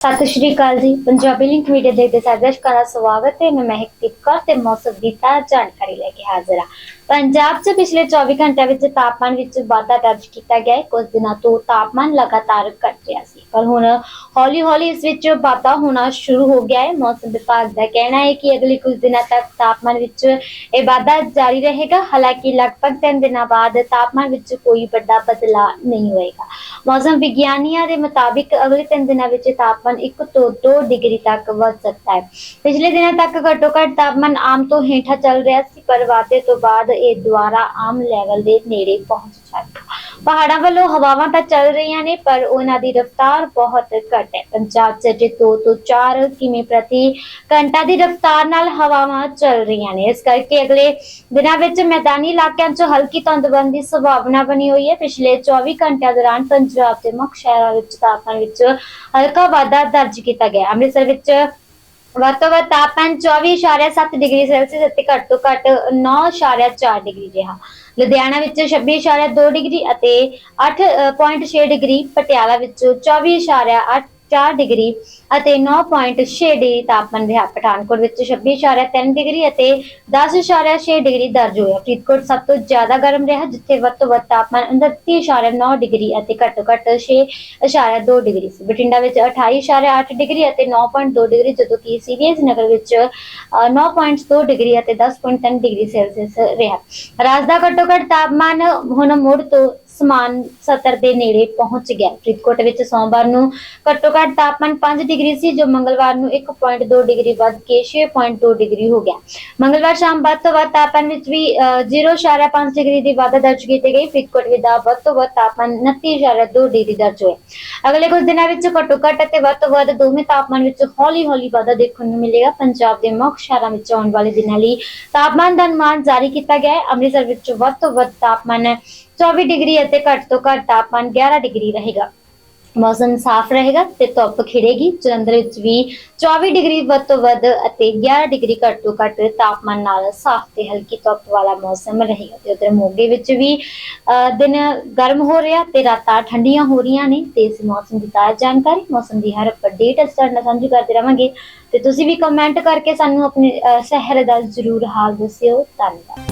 ਸਤਿ ਸ਼੍ਰੀ ਅਕਾਲ ਜੀ। Punjabi link media ਦੇਖਦੇ ਸਾਰੇ ਦਰਸ਼ਕਾਂ ਦਾ ਸਵਾਗਤ ਹੈ। ਮੈਂ ਮਹਿਕਦੀਪ ਕੌਰ ਤੇ ਮੌਸਮ ਦੀ ਤਾਜ਼ਾ ਜਾਣਕਾਰੀ ਲੈ ਕੇ ਹਾਜ਼ਰ ਹਾਂ। ਪੰਜਾਬ 'ਚ ਪਿਛਲੇ 24 ਘੰਟਿਆਂ ਵਿੱਚ ਤਾਪਮਾਨ ਵਿੱਚ ਵਾਧਾ ਦਰਜ ਕੀਤਾ ਗਿਆ ਹੈ। ਕੁਝ ਦਿਨਾਂ ਤੋਂ ਤਾਪਮਾਨ ਲਗਾਤਾਰ ਘਟ ਰਿਹਾ ਸੀ। ਪਰ ਹੁਣ ਹੌਲੀ-ਹੌਲੀ ਇਸ ਵਿੱਚ ਵਾਧਾ ਹੋਣਾ ਸ਼ੁਰੂ ਹੋ ਗਿਆ ਹੈ। ਮੌਸਮ ਵਿਭਾਗ ਦਾ ਕਹਿਣਾ ਹੈ ਕਿ ਅਗਲੇ ਕੁਝ ਦਿਨਾਂ ਤੱਕ ਤਾਪਮਾਨ ਵਿੱਚ ਇਹ ਵਾਧਾ ਜਾਰੀ ਰਹੇਗਾ। ਹਾਲਾਂਕਿ ਲਗਭਗ 3 ਦਿਨਾਂ ਬਾਅਦ ਤਾਪਮਾਨ ਵਿੱਚ ਕੋਈ ਵੱਡਾ ਬਦਲਾਅ ਨਹੀਂ ਹੋਏਗਾ। ਮੌਸਮ ਵਿਗਿਆਨੀਆਂ ਦੇ ਮੁਤਾਬਿਕ ਅਗਲੇ 3 ਦਿਨਾਂ ਵਿੱਚ ਤਾਪਮਾਨ 1 ਤੋਂ 2 ਡਿਗਰੀ ਤੱਕ ਵੱਧ ਸਕਦਾ ਹੈ। ਪਿਛਲੇ ਦਿਨਾਂ ਤੱਕ ਘੱਟੋ ਘੱਟ ਤਾਪਮਾਨ ਆਮ ਤੋਂ ਹੇਠਾਂ ਚੱਲ ਰਿਹਾ ਸੀ, ਪਰ ਵਾਧੇ ਤੋਂ ਬਾਅਦ ਇਹ ਦੁਬਾਰਾ ਆਮ ਲੈਵਲ ਦੇ ਨੇੜੇ ਪਹੁੰਚ ਪਹਾੜਾਂ ਵੱਲੋਂ ਹਵਾਵਾਂ ਤਾਂ ਚੱਲ ਰਹੀਆਂ ਨੇ, ਪਰ ਉਹਨਾਂ ਦੀ ਰਫ਼ਤਾਰ ਬਹੁਤ ਘੱਟ ਹੈ। ਪੰਜਾਬ 'ਚ ਜੇ 2 ਤੋਂ 4 ਕਿਮੀ ਪ੍ਰਤੀ ਘੰਟਾ ਦੀ ਰਫ਼ਤਾਰ ਨਾਲ ਹਵਾਵਾਂ ਚੱਲ ਰਹੀਆਂ ਨੇ। ਇਸ ਕਰਕੇ ਅਗਲੇ ਦਿਨਾਂ ਵਿੱਚ ਮੈਦਾਨੀ ਇਲਾਕਿਆਂ 'ਚ ਹਲਕੀ ਧੁੰਦਬੰਦ ਦੀ ਸੰਭਾਵਨਾ ਬਣੀ ਹੋਈ ਹੈ। ਪਿਛਲੇ 24 ਘੰਟਿਆਂ ਦੌਰਾਨ ਪੰਜਾਬ ਦੇ ਮੁੱਖ ਸ਼ਹਿਰਾਂ ਵਿੱਚ ਤਾਪਮਾਨ ਵਿੱਚ ਹਲਕਾ ਵਾਧਾ ਦਰਜ ਕੀਤਾ ਗਿਆ। ਅੰਮ੍ਰਿਤਸਰ ਵਿੱਚ ਵੱਧ ਤੋਂ ਵੱਧ ਤਾਪਮਾਨ 24.7 ਡਿਗਰੀ ਸੈਲਸੀਅਸ ਅਤੇ ਘੱਟ ਤੋਂ ਘੱਟ 9.4 ਡਿਗਰੀ ਰਿਹਾ। ਲੁਧਿਆਣਾ ਵਿੱਚ 26.2 ਡਿਗਰੀ ਅਤੇ 8.6 ਡਿਗਰੀ ਪਟਿਆਲਾ ਵਿੱਚ 24.8 4 ਡਿਗਰੀ ਅਤੇ 9.6 ਡਿਗਰੀ ਤਾਪਮਾਨ ਰਿਹਾ। ਪਠਾਨਕੋਟ ਵਿੱਚ 26.3 ਡਿਗਰੀ ਅਤੇ 10.6 ਡਿਗਰੀ ਦਰਜ ਹੋਇਆ। ਫਰੀਦਕੋਟ ਸਭ ਤੋਂ ਜ਼ਿਆਦਾ ਗਰਮ ਰਿਹਾ ਜਿੱਥੇ ਵੱਧ ਤੋਂ ਵੱਧ ਤਾਪਮਾਨ 29.9 ਡਿਗਰੀ ਅਤੇ ਘੱਟੋ ਘੱਟ 6.2 ਡਿਗਰੀ ਸੀ। ਬਠਿੰਡਾ ਵਿੱਚ 28.8 ਡਿਗਰੀ ਅਤੇ 9.2 ਡਿਗਰੀ ਜਦੋਂ ਕਿ ਸੀਰੀਅਸ ਨਗਰ ਵਿੱਚ ਅ, 9.2 ਡਿਗਰੀ ਅਤੇ 10.3 ਡਿਗਰੀ ਸੈਲਸੀਅਸ ਰਿਹਾ। ਰਾਜ ਦਾ ਘੱਟੋ ਘੱਟ ਤਾਪਮਾਨ ਹੁਣ ਮੁੜ ਤੋਂ ਸਮਾਨ 70 ਦੇ ਨੇੜੇ ਪਹੁੰਚ ਗਿਆ। ਫਰੀਦਕੋਟ ਵਿੱਚ ਸੋਮਵਾਰ ਨੂੰ ਘੱਟੋ ਘੱਟ ਤਾਪਮਾਨ 5 ਡਿਗਰੀ ਸੀ ਜੋ ਮੰਗਲਵਾਰ ਨੂੰ 1.2 ਡਿਗਰੀ ਵੱਧ ਕੇ 6.2 ਡਿਗਰੀ ਹੋ ਗਿਆ। ਮੰਗਲਵਾਰ ਸ਼ਾਮ ਵੱਧ ਤੋਂ ਵੱਧ ਤਾਪਮਾਨ ਵਿੱਚ ਵੀ ਅ, 0.5 ਡਿਗਰੀ ਦੀ ਵਾਧਾ ਦਰਜ ਕੀਤੀ ਗਈ। ਫਰੀਦਕੋਟ ਵਿੱਚ ਦਾ ਵੱਧ ਤੋਂ ਵੱਧ ਤਾਪਮਾਨ 29.2 ਡਿਗਰੀ ਦਰਜ ਹੋਇਆ। ਅਗਲੇ ਕੁਝ ਦਿਨਾਂ ਵਿੱਚ ਘੱਟੋ ਘੱਟ ਅਤੇ ਵੱਧ ਤੋਂ ਵੱਧ ਦੋਵੇਂ ਤਾਪਮਾਨ ਵਿੱਚ ਹੌਲੀ-ਹੌਲੀ ਵਾਧਾ ਦੇਖਣ ਨੂੰ ਮਿਲੇਗਾ। ਪੰਜਾਬ ਦੇ ਮੁੱਖ ਸ਼ਹਿਰਾਂ ਵਿੱਚ ਆਉਣ ਵਾਲੇ ਦਿਨਾਂ ਲਈ ਤਾਪਮਾਨ ਦਾ ਅਨੁਮਾਨ ਜਾਰੀ ਕੀਤਾ ਗਿਆ ਹੈ। ਅੰਮ੍ਰਿਤਸਰ ਵਿੱਚ ਵੱਧ ਤੋਂ ਵੱਧ ਤਾਪਮਾਨ 24 ਡਿਗਰੀ ਅਤੇ ਘੱਟ ਤੋਂ ਘੱਟ ਤਾਪਮਾਨ 11 ਡਿਗਰੀ ਰਹੇਗਾ। ਮੌਸਮ ਸਾਫ਼ ਰਹੇਗਾ ਤੇ ਧੁੱਪ ਖਿੜੇਗੀ। ਜਲੰਧਰ ਵਿੱਚ ਵੀ 24 ਡਿਗਰੀ ਵੱਧ ਤੋਂ ਵੱਧ ਅਤੇ 11 ਡਿਗਰੀ ਘੱਟ ਤੋਂ ਘੱਟ ਤਾਪਮਾਨ ਨਾਲ ਸਾਫ਼ ਤੇ ਹਲਕੀ ਧੁੱਪ ਵਾਲਾ ਮੌਸਮ ਰਹੇਗਾ। ਤੇ ਉਧਰ ਮੋਗੇ ਵਿੱਚ ਵੀ ਦਿਨ ਗਰਮ ਹੋ ਰਿਹਾ ਤੇ ਰਾਤਾਂ ਠੰਡੀਆਂ ਹੋ ਰਹੀਆਂ ਨੇ ਤੇ ਇਸ ਮੌਸਮ ਦੀ ਤਾਜ਼ਾ ਜਾਣਕਾਰੀ, ਮੌਸਮ ਦੀ ਹਰ ਅਪਡੇਟ ਅਸੀਂ ਤੁਹਾਡੇ ਨਾਲ ਸਾਂਝੀ ਕਰਦੇ ਰਵਾਂਗੇ। ਤੇ ਤੁਸੀਂ ਵੀ ਕਮੈਂਟ ਕਰਕੇ ਸਾਨੂੰ ਆਪਣੇ ਸ਼ਹਿਰ ਦਾ ਜ਼ਰੂਰ ਹਾਲ ਦੱਸਿਓ। ਧੰਨਵਾਦ।